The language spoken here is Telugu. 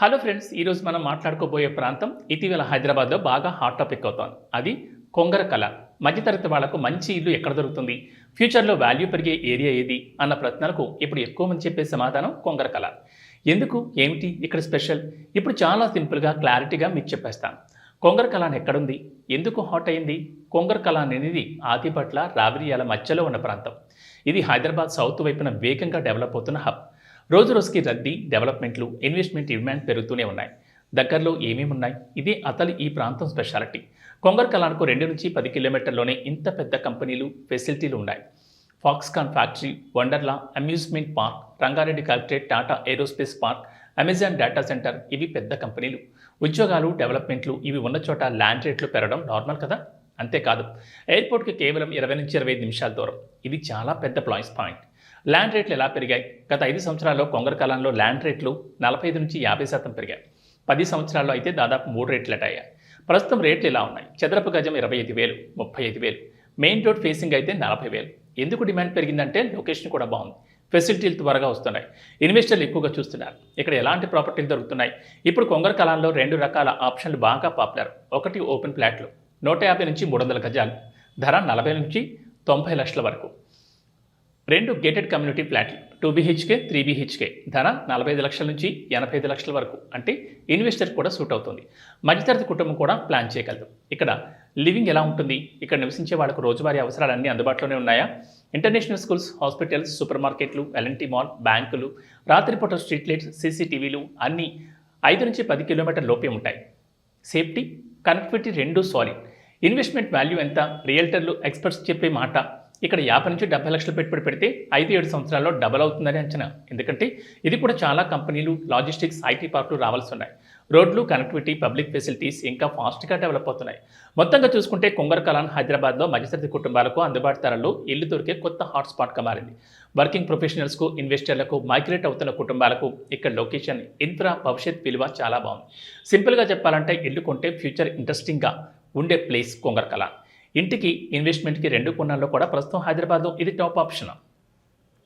హలో ఫ్రెండ్స్ ఈరోజు మనం మాట్లాడుకోబోయే ప్రాంతం ఇటీవల హైదరాబాద్లో బాగా హాట్ టాపిక్ అవుతోంది. అది కొంగర కళ. మధ్యతరగతి వాళ్ళకు మంచి ఇల్లు ఎక్కడ దొరుకుతుంది? ఫ్యూచర్లో వాల్యూ పెరిగే ఏరియా ఏది? అన్న ప్రశ్నలకు ఇప్పుడు ఎక్కువ మంది చెప్పే సమాధానం కొంగర కళ. ఎందుకు? ఏమిటి? ఇక్కడ స్పెషల్ ఇప్పుడు చాలా సింపుల్గా క్లారిటీగా మీకు చెప్పేస్తాను. కొంగర కళ ఎక్కడుంది? ఎందుకు హాట్ అయింది? కొంగర కళ అనేది ఆదిపట్ల రావిరియాల మధ్యలో ఉన్న ప్రాంతం. ఇది హైదరాబాద్ సౌత్ వైపున వేగంగా డెవలప్ అవుతున్న హబ్ రోజు రోజుకి రద్దీ డెవలప్మెంట్లు ఇన్వెస్ట్మెంట్ డిమాండ్ పెరుగుతూనే ఉన్నాయి. దగ్గరలో ఏమేమి ఉన్నాయి? ఇదే అతలు ఈ ప్రాంతం స్పెషాలిటీ. కొంగర్ కలాన్కు రెండు నుంచి పది కిలోమీటర్లోనే ఇంత పెద్ద కంపెనీలు ఫెసిలిటీలు ఉన్నాయి. Foxconn factory Wonderla amusement park Rangareddy collectorate Tata aerospace park Amazon data centre ఇవి పెద్ద కంపెనీలు. ఉద్యోగాలు డెవలప్మెంట్లు ఇవి ఉన్న చోట ల్యాండ్ రేట్లు పెరగడం నార్మల్ కదా? అంతేకాదు ఎయిర్పోర్ట్కి కేవలం ఇరవై నుంచి ఇరవై నిమిషాల దూరం. ఇది చాలా పెద్ద ప్లాయిస్ పాయింట్. ల్యాండ్ రేట్లు ఎలా పెరిగాయి? గత ఐదు సంవత్సరాల్లో కొంగర కాలంలో ల్యాండ్ రేట్లు నలభై ఐదు నుంచి యాభై శాతం పెరిగాయి. పది సంవత్సరాల్లో అయితే దాదాపు మూడు రేట్లు అయ్యాయి. ప్రస్తుతం రేట్లు ఇలా ఉన్నాయి. చదరపు గజం ఇరవై ఐదు వేలు ముప్పై ఐదు వేలు. మెయిన్ రోడ్ ఫేసింగ్ అయితే నలభై వేలు. ఎందుకు డిమాండ్ పెరిగిందంటే లొకేషన్ కూడా బాగుంది. ఫెసిలిటీలు త్వరగా వస్తున్నాయి. ఇన్వెస్టర్లు ఎక్కువగా చూస్తున్నారు. ఇక్కడ ఎలాంటి ప్రాపర్టీలు దొరుకుతున్నాయి? ఇప్పుడు కొంగర కాలంలో రెండు రకాల ఆప్షన్లు బాగా పాపులర్. ఒకటి ఓపెన్ ప్లాట్లు నూట యాభై నుంచి మూడు వందల గజాలు. ధర నలభై నుంచి తొంభై లక్షల వరకు. రెండు గేటెడ్ కమ్యూనిటీ ఫ్లాట్లు టూ బీహెచ్కే త్రీ బీహెచ్కే ధర నలభై ఐదు లక్షల నుంచి ఎనభై ఐదు లక్షల వరకు. అంటే ఇన్వెస్టర్ కూడా సూట్ అవుతుంది. మధ్యతరగతి కుటుంబం కూడా ప్లాన్ చేయగలదు. ఇక్కడ లివింగ్ ఎలా ఉంటుంది? ఇక్కడ నివసించే వాళ్ళకు రోజువారీ అవసరాలన్నీ అందుబాటులోనే ఉన్నాయా? ఇంటర్నేషనల్ స్కూల్స్ హాస్పిటల్స్ సూపర్ మార్కెట్లు ఎల్ఎన్టీ మాల్ బ్యాంకులు రాత్రిపూట స్ట్రీట్ లైట్స్ సీసీటీవీలు అన్నీ ఐదు నుంచి పది కిలోమీటర్ లోపే ఉంటాయి. సేఫ్టీ కనెక్టివిటీ రెండు సాలిడ్ ఇన్వెస్ట్మెంట్ వాల్యూ ఎంత? రియల్టర్లు ఎక్స్పర్ట్స్ చెప్పే మాట. ఇక్కడ యాభై నుంచి డెబ్బై లక్షలు పెట్టుబడి పెడితే ఐదు ఏడు సంవత్సరాల్లో డబల్ అవుతుందని అంచనా. ఎందుకంటే ఇది కూడా చాలా కంపెనీలు లాజిస్టిక్స్ ఐటీ పార్కులు రావాల్సి ఉన్నాయి. రోడ్లు కనెక్టివిటీ పబ్లిక్ ఫెసిలిటీస్ ఇంకా ఫాస్ట్గా డెవలప్ అవుతున్నాయి. మొత్తంగా చూసుకుంటే కొంగర్ కలాన్ హైదరాబాద్లో మధ్యతరగతి కుటుంబాలకు అందుబాటు ధరల్లో ఇల్లు దొరికే కొత్త హాట్స్పాట్గా మారింది. వర్కింగ్ ప్రొఫెషనల్స్కు ఇన్వెస్టర్లకు మైగ్రేట్ అవుతున్న కుటుంబాలకు ఇక్కడ లొకేషన్ ఇన్ఫ్రా భవిష్యత్ విలువ చాలా బాగుంది. సింపుల్గా చెప్పాలంటే ఇల్లు కొంటే ఫ్యూచర్ ఇంట్రెస్టింగ్గా ఉండే ప్లేస్ కొంగర్ కలాన్. ఇంటికి ఇన్వెస్ట్మెంట్కి రెండు కొన్నాళ్ళు కూడా ప్రస్తుతం హైదరాబాద్లో ఇది టాప్ ఆప్షన్